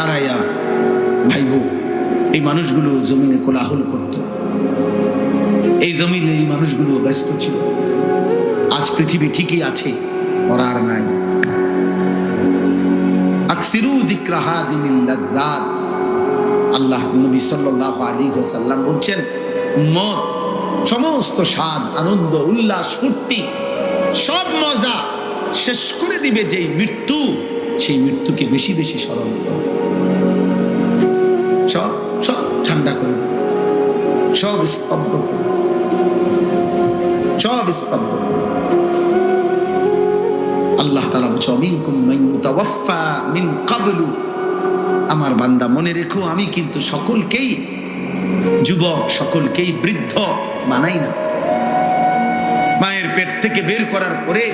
দাঁড়াইয়া ভাইব, এই মানুষগুলো জমিনে কোলাহল করত। এই জমিনে এই মানুষগুলো ব্যস্ত ছিল। আজ পৃথিবী ঠিকই আছে, ওরা নাই। আল্লাহ নবী সাল্লাল্লাহু আলাইহি ওয়াসাল্লাম বলছেন উম্মত সমস্ত স্বাদ, আনন্দ, উল্লাস, ফুর্তি, সব মজা শেষ করে দিবে যেই মৃত্যু। সেই মৃত্যুকে বেশি বেশি স্মরণ করো। সব স্তব্ধ করে। সব স্তব্ধ আল্লাহ তালা বলছে, অমিনকুম মান ইউতাওয়াফা মিন ক্বাবলু আমার বান্দা, মনে রেখো, আমি কিন্তু সকলকেই, যুবক সকলকেই বৃদ্ধ মানাই না। মায়ের পেট থেকে বের করার পরে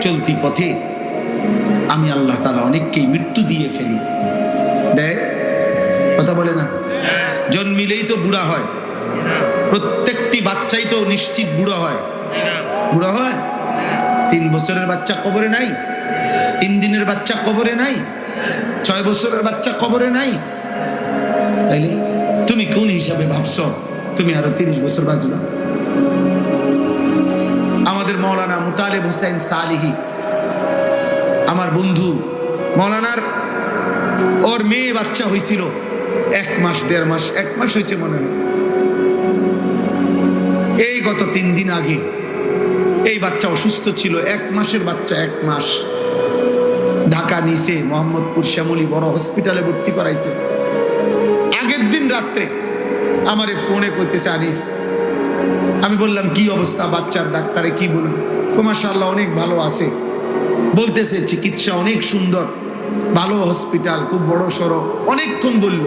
চলতি পথে আমি আল্লাহ তালা অনেককেই মৃত্যু দিয়ে ফেলি। দেয়? কথা বলে না? জন্মিলেই তো বুড়া হয়। প্রত্যেকটি বাচ্চাই তো নিশ্চিত বুড়ো হয়। বুড়া হয়? তিন বছরের বাচ্চা কবরে নাই? তিন দিনের বাচ্চা কবরে নাই? ছয় বছরের বাচ্চা কবরে নাই? তাইলে তুমি কোন হিসাবে ভাবছ? তুমি আরও তিরিশ বছর বাঁচবা। আমাদের মৌলানা মুতালেব হুসাইন সালিহি, আমার বন্ধু, মৌলানার ওর মেয়ে বাচ্চা হয়েছিল এক মাস, দেড় মাস, এক মাস হয়েছে মনে হয়। এই গত তিন দিন আগে এই বাচ্চা অসুস্থ ছিল, এক মাসের বাচ্চা, এক মাস। ঢাকা নিচে মোহাম্মদপুর শ্যামলী বড় হসপিটালে ভর্তি করাইছে। আগের দিন রাত্রে আমারে ফোনে করতেছে আনিস, আমি বললাম, কি অবস্থা বাচ্চার? ডাক্তারে কি বলুন? মাশাআল্লাহ অনেক ভালো আছে। বলতেছে, চিকিৎসা অনেক সুন্দর, ভালো হসপিটাল, খুব বড় সড়ো অনেকক্ষণ বলল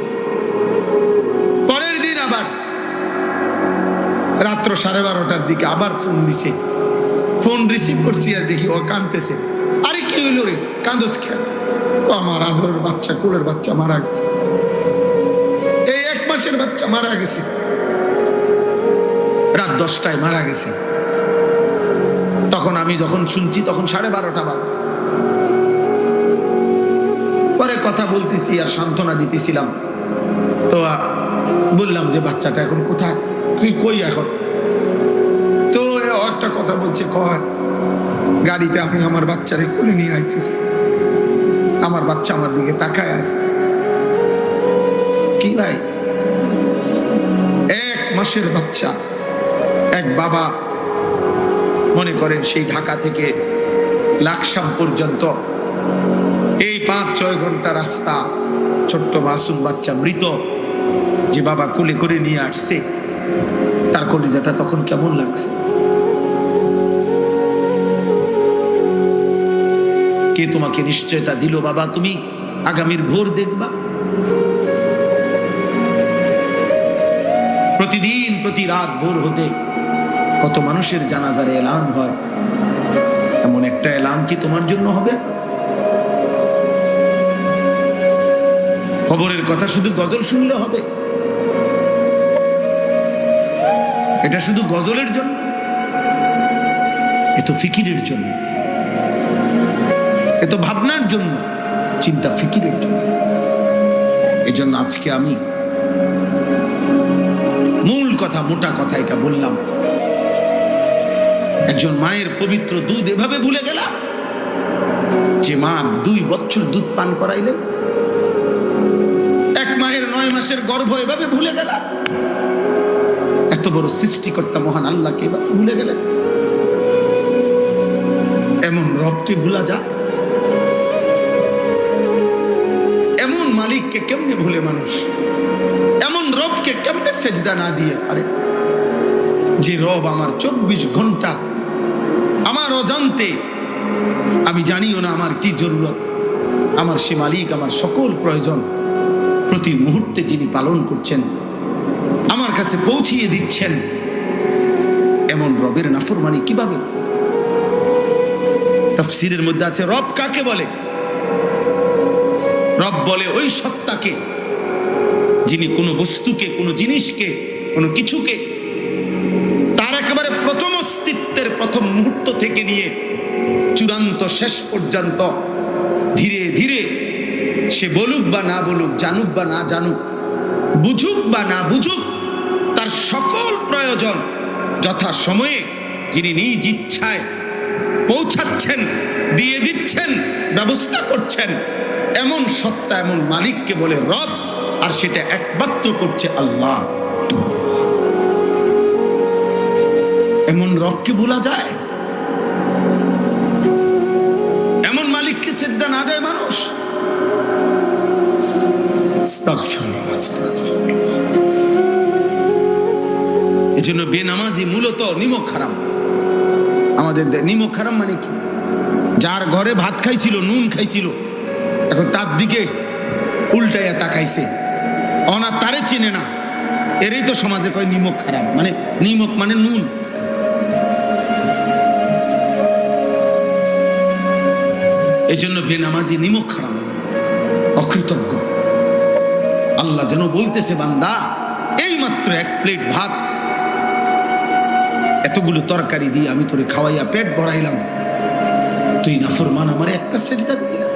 রাত্র সাড়ে বারোটার দিকে আবার ফোন দিছে। ফোন রিসিভ করছি আর দেখি ও কাঁদতেছে। আরে কি হইল রে? কান্দোস কেন? আমার আদরের বাচ্চা, কোলের বাচ্চা মারা গেছে। এই এক মাসের বাচ্চা মারা গেছে। রাত দশটায় মারা গেছে। তখন আমি যখন শুনছি তখন সাড়ে বারোটা বাজে। পরে কথা বলতেছি আর সান্ত্বনা দিতেছিলাম। তো বললাম যে বাচ্চাটা এখন কোথায়? তুই কই এখন? তো একটা কথা বলছে, কয়, গাড়িতে আমি আমার বাচ্চারে কোলে নিয়ে আইতেছি। আমার বাচ্চা আমার দিকে তাকায় আছে। কি ভাই? এক মাসের বাচ্চা। এক বাবা। মনে করেন সেই ঢাকা থেকে লাকসাম পর্যন্ত। এই পাঁচ, ছয় ঘণ্টা রাস্তা, ছোট্ট মাসুম বাচ্চা মৃত। যে বাবা কোলে করে নিয়ে আসছে। তার কলিজাটা তখন কেমন লাগছে? কে তোমাকে নিশ্চয়তা দিল বাবা? তুমি আগামীর ভোর দেখবা। প্রতিদিন, প্রতি রাত ভোর হতে কত মানুষের জানাজার এলান হয়। এমন একটা এলান কি তোমার জন্য হবে? খবরের কথা শুধু গজল শুনলে হবে? এটা শুধু গজলের জন্য? এ তো ফিকিরের জন্য। এ তো ভাবনার জন্য। চিন্তা ফিকিরের জন্য। এই জন্য আজকে আমি মূল কথা, মোটা কথা এটা বললাম। একজন মায়ের পবিত্র দুধ এভাবে ভুলে গেলা? যে মা দুই বছর দুধ পান করাইলেন? এক মায়ের নয় মাসের গর্ভ এভাবে ভুলে গেলা? এত বড় সৃষ্টিকর্তা মহান আল্লাহকে এভাবে ভুলে গেলেন। এমন রবকে ভুলা যায়। এমন মালিককে কেমনে ভুলে মানুষ? এমন রবকে কেমনে সেজদা না দিয়ে পারে? যে রব আমার চব্বিশ ঘণ্টা আমার অজান্তে, আমি জানিও না আমার কি জরুরত। আমার সে মালিক, আমার সকল প্রয়োজন প্রতি মুহূর্তে যিনি পালন করছেন আমার কাছে পৌঁছিয়ে দিচ্ছেন। এমন রবের নাফরমানি কীভাবে? তফসিরের মধ্যে আছে, রব কাকে বলে? রব বলে ওই সত্তাকে, যিনি কোনো বস্তুকে, কোনো জিনিসকে, কোনো কিছুকে তার একেবারে প্রথম অস্তিত্বের প্রথম মুহূর্ত থেকে নিয়ে চূড়ান্ত শেষ পর্যন্ত ধীরে ধীরে সে বলুক বা না বলুক, জানুক বা না জানুক, বুঝুক বা না বুঝুক তার সকল প্রয়োজন যথা সময়ে যিনি নিজ ইচ্ছায় পৌঁছাচ্ছেন দিয়ে দিচ্ছেন ব্যবস্থা করছেন এমন সত্তা এমন মালিককে বলে রব আর সেটা একমাত্র করছে আল্লাহ। এমন রবকে ভোলা যায়? এমন মালিককে সেজদা না দেয় মানুষ? আস্তাগফিরুল্লাহ, আস্তাগফিরুল্লাহ। এজন্য বেনামাজি মূলত নিমক খারাপ আমাদের নিমক হারাম মানে কি? যার ঘরে ভাত খাইছিল, নুন খাইছিল, এখন তার দিকে উল্টাইয়া তাকাইছে। অনা তারে চিনে না। এরই তো সমাজে কয় নিমক খারাপ মানে নিমক মানে নুন। এই জন্য বেনামাজি নিমক খারাপ অকৃতজ্ঞ। আল্লাহ যেন বলতেছে, বান্দা এই মাত্র এক প্লেট ভাত এতগুলো তরকারি দিয়ে আমি তোরে খাওয়াইয়া পেট ভরাইলাম। তুই না ফরমান আমার একটা সেজদা দিবি না?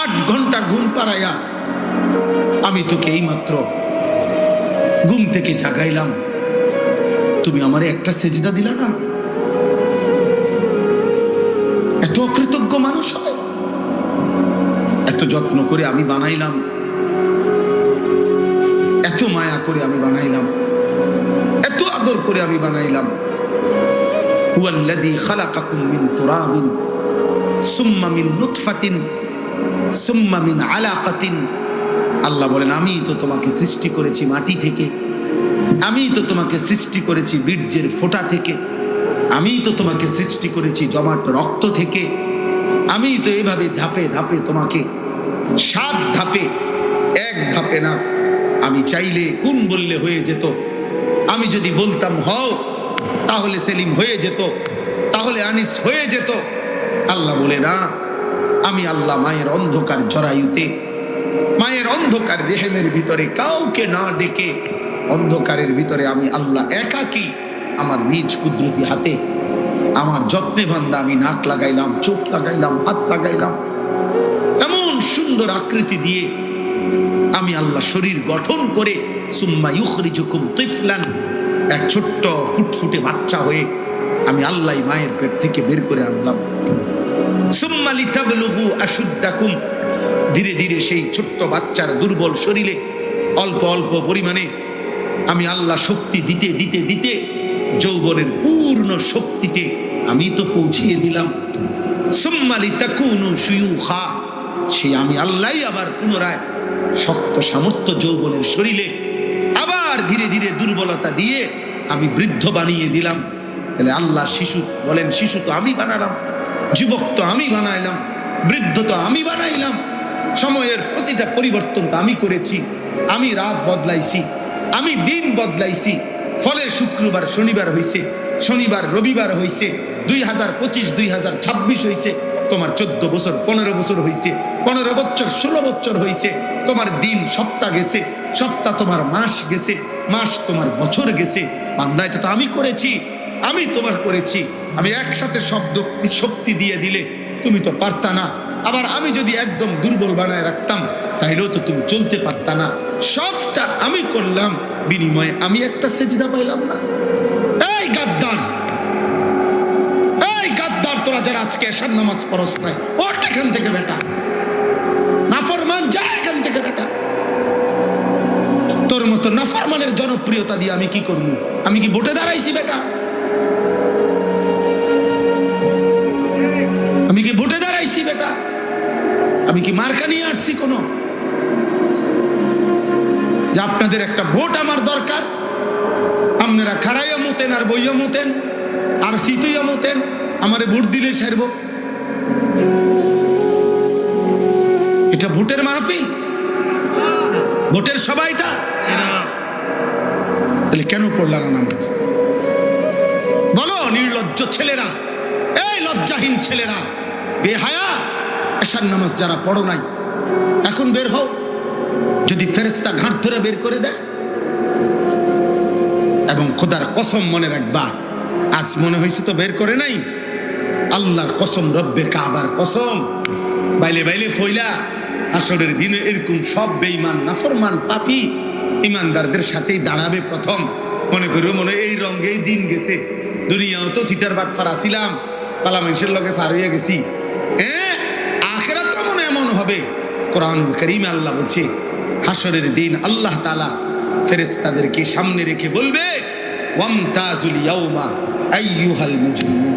আট ঘণ্টা ঘুম পাড়াইয়া আমি তোকে এই মাত্র ঘুম থেকে জাগাইলাম। তুমি আমার একটা সেজদা দিলা না? এত অকৃতজ্ঞ মানুষ হয়। এত যত্ন করে আমি বানাইলাম। এত মায়া করে আমি বানাইলাম। করে আমি বানাইলাম। হুয়াল্লাযী খালাকাকুম আল্লাহ বলেন আমি তো তোমাকে সৃষ্টি করেছি মাটি থেকে আমি তো তোমাকে সৃষ্টি করেছি বীর্যের ফোঁটা থেকে আমি তো তোমাকে সৃষ্টি করেছি জমাট রক্ত থেকে আমি তো এভাবে ধাপে ধাপে তোমাকে, সাত ধাপে, এক ধাপে না, আমি চাইলে কোন বললে হয়ে যেত আমি যদি বলতাম, হও, তাহলে সেলিম হয়ে যেত, তাহলে আনিস হয়ে যেত। আল্লাহ বলে, না, আমি আল্লাহ মায়ের অন্ধকার জরায়ুতে, মায়ের অন্ধকার রেহেমের ভিতরে কাউকে না ডেকে, অন্ধকারের ভিতরে আমি আল্লাহ একাকি, আমার নিজ কুদরতি হাতে, আমার যত্নে বান্দা আমি নাক লাগাইলাম, চোখ লাগাইলাম, হাত লাগাইলাম। এমন সুন্দর আকৃতি দিয়ে আমি আল্লাহ শরীর গঠন করে সুম্মা ইউখরিজুকুম তিফলান। এক ছোট্ট ফুটফুটে বাচ্চা হয়ে আমি আল্লাহ মায়ের পেট থেকে বের করে আনলাম। সুম্মা লিতাবলুগু আশুদ্দাকুম। ধীরে ধীরে সেই ছোট্ট বাচ্চার দুর্বল শরীরে অল্প অল্প পরিমাণে আমি আল্লাহ শক্তি দিতে দিতে দিতে যৌবনের পূর্ণ শক্তিতে আমি তো পৌঁছিয়ে দিলাম। সুম্মালি তাকুনু সুয়ুখা সে আমি আল্লাহই আবার পুনরায় শক্ত সামর্থ্য যৌবনের শরীরে আবার ধীরে ধীরে দুর্বলতা দিয়ে আমি বৃদ্ধ বানিয়ে দিলাম। তাহলে আল্লাহ শিশু বলেন, শিশু তো আমি বানালাম, যুবক তো আমি বানাইলাম, বৃদ্ধ তো আমি বানাইলাম, সময়ের প্রতিটা পরিবর্তন তো আমি করেছি, আমি রাত বদলাইছি, আমি দিন বদলাইছি, ফলে শুক্রবার, শনিবার হইছে, শনিবার, রবিবার হইছে, দুই হাজার পঁচিশ, দুই হাজার ছাব্বিশ হইছে তোমার চোদ্দ বছর, পনেরো বছর হইছে, পনেরো বছর, ষোলো বছর হইছে, তোমার দিন সপ্তাহ গেছে, সপ্তাহ তোমার মাস গেছে, মাস তোমার বছর গেছে। বান্দা, এটা তো আমি করেছি, আমি তোমার করেছি। আমি একসাথে সব শক্তি শক্তি দিয়ে দিলে তুমি তো পারতা না। আবার আমি যদি একদম দুর্বল বানায় রাখতাম, তাইলেও তো তুমি চলতে পারতা না। সবটা আমি করলাম, বিনিময়ে আমি একটা সেজদা পাইলাম না। এই গাদ্দার এই গাদ্দার তোরা যারা আজকে এসার নামাজ পড়স নাই। ওঠ এখান থেকে বেটা। নাফরমান, যা এখান থেকে বেটা। তোর মতো নাফরমানের জনপ্রিয়তা দিয়ে আমি কি করব? আমি কি ভোটে দাঁড়াইছি বেটা? আমি কি ভোটে দাঁড়াইছি বেটা? আমি কি মার্কা নিয়ে আসছি কোনো? যে আপনাদের একটা ভোট আমার দরকার। আপনারা খারাইয়া মতেন আর বইয়া মতেন, আর শীতইয়া মতেন। আমারে ভোট দিলে সারব এটা ভোটের মাহফিল? ভোটের সবাইটা তাহলে কেন পড়লা না নামাজ? বলো, নির্লজ্জ ছেলেরা, এই লজ্জাহীন ছেলেরা, বেহায়া, এশার নামাজ যারা পড়ো নাই, এখন বের হও। যদি ফেরেস্তা ঘাট ধরে বের করে দেয়, এবং খোদার কসম মনে রাখবা, আজ মনে হয়েছে তো বের করে নাই আল্লাহর কসম, রব্বে কাবার কসম। বাইলে বাইলে ফইলা হাসরের দিনে এরকম সব বেঈমান, নাফরমান পাপি ইমানদারদের সাথেই দাঁড়াবে প্রথম। মনে করো মনে এই রঙেই দিন গেছে। দুনিয়াও তো সিটার বাটফার আসিলাম পালা লগে ফার হইয়া গেছি। হ্যাঁ আখেরা তো মনে এমন হবে। কোরআন করিম আল্লাহ বলছে, হাসরের দিন আল্লাহ তালা ফেরেস্তাদেরকে সামনে রেখে বলবে, ওয়ামতাজুল ইয়াউমা আইয়ুহাল মুজরিমুন।